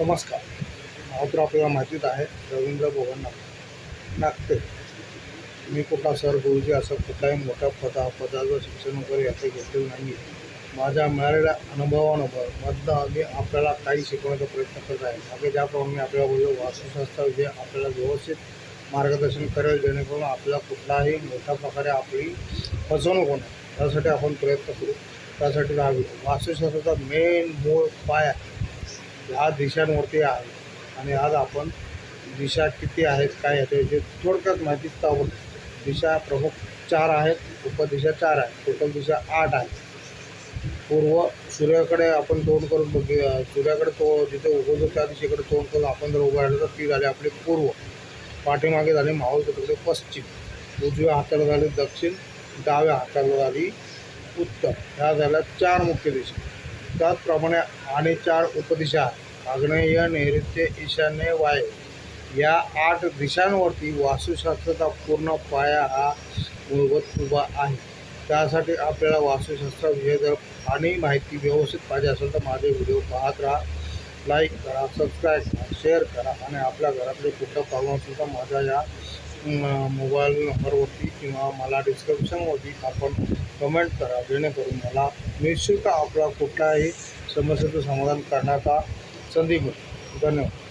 नमस्कार. नाव तर आपल्याला माहितीच आहे रवींद्र भवन नाग नागते. मी कुठला सर गुरुजी असं कुठलाही मोठ्या पदा पदाचं शिक्षण वगैरे याचं घेतलेलं नाही आहे माझ्या मिळालेल्या अनुभवानुसार मधनं आपल्याला काही शिकवण्याचा प्रयत्न करत आहे. मागे ज्याप्रमाणे मी आपल्याला बोललो वास्तुशास्त्राविषयी आपल्याला व्यवस्थित मार्गदर्शन करेल जेणेकरून आपल्याला कुठलाही मोठ्या प्रकारे आपली फसवणूक होणार. त्यासाठी आपण प्रयत्न करू. त्यासाठी राहावी वास्तुशास्त्राचा मेन मूळ पाया ह्या दिशांवरती आहे. आणि आज आपण दिशा किती आहेत काय याच्याविषयी थोडक्यात माहितीच आहोत दिशा प्रमुख चार आहेत उपदिशा चार आहेत टोटल दिशा आठ आहेत. पूर्व सूर्याकडे आपण तोंड करून बघूया. सूर्याकडे तो जिथे उगवतो त्या दिशेकडे तोंड करून आपण जर उभं तर ती झाली आपली पूर्व. पाठीमागे झाली माहोल तिकडे पश्चिम. उजव्या हाताला झाली दक्षिण डाव्या हाताला झाली उत्तर. ह्या झाल्या चार मुख्य दिशा. त्याचप्रमाणे आणि चार उपदिशा आग्नेय नैऋत्य ईशान्य वाय. या आठ दिशांवरती वास्तुशास्त्राचा पूर्ण पाया हा मूलभूत उभा आहे. त्यासाठी आपल्याला वास्तुशास्त्राविषयी जर आणि माहिती व्यवस्थित पाहिजे असेल तर माझे व्हिडिओ पाहत राहा. लाईक करा सबस्क्राईब करा शेअर करा आणि आपल्या घरातले कुठलं प्रॉब्लेम असेल तर माझ्या या मोबाईल नंबरवरती किंवा मला डिस्क्रिप्शनवरती आपण कमेंट करा जेणेकरून मला निश्चित आपला कुठल्याही समस्येचं समाधान करण्याचा संधी मिळेल. धन्यवाद.